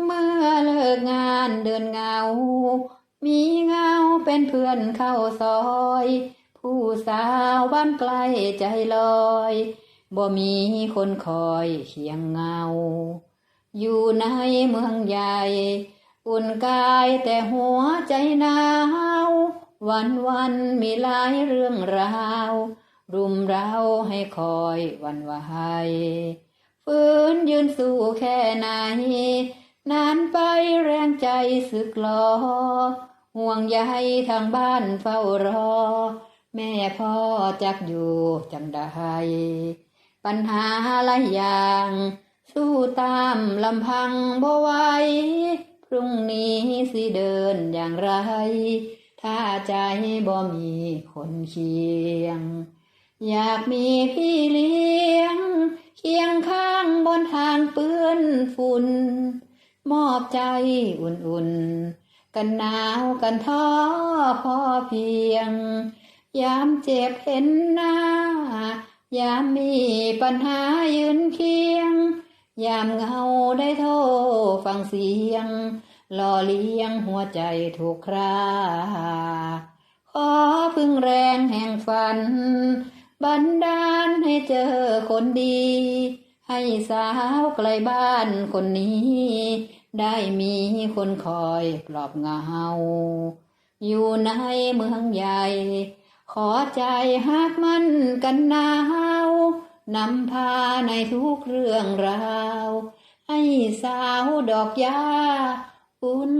เมื่อเลิกงานเดินเงา มีเงาเป็นเพื่อนเข้าซอย ผู้สาวบ้านไกลใจลอยบ่มีคนคอยเคียงเงา อยู่ในเมืองใหญ่ อุ่นกายแต่หัวใจหนาว วันวันมีหลายเรื่องราว รุมเราให้คอยวันไหวฟื้นยืนสู้แค่ไหน นานไปแรงใจสึกหลอ ห่วงใยทางบ้านเฝ้ารอ แม่พ่อจักอยู่จังใดปัญหาหลายอย่าง สู้ตามลำพังบ่ไหวพรุ่งนี้สิเดินอย่างไร ถ้าใจบ่มีคนเคียง อยากมีพี่เลี้ยง เคียงข้างบนทางเปื้อนฝุ่น มอบใจอุ่นๆ กันหนาวกันท้อพอเพียง ยามเจ็บเห็นหน้า ยามมีปัญหายืนเคียง ยามเหงาได้โทรฟังเสียงหล่อเลี้ยงหัวใจถูกคราขอพึ่งแรงแห่งฝัน บันดาลให้เจอคนดี ให้สาวไกลบ้านคนนี้ ได้มีคนคอยปลอบเหงา อยู่ในเมืองใหญ่ ขอใจหักมันกันหนาวนำพาในทุกเรื่องราว ให้สาวดอกยาอุ่น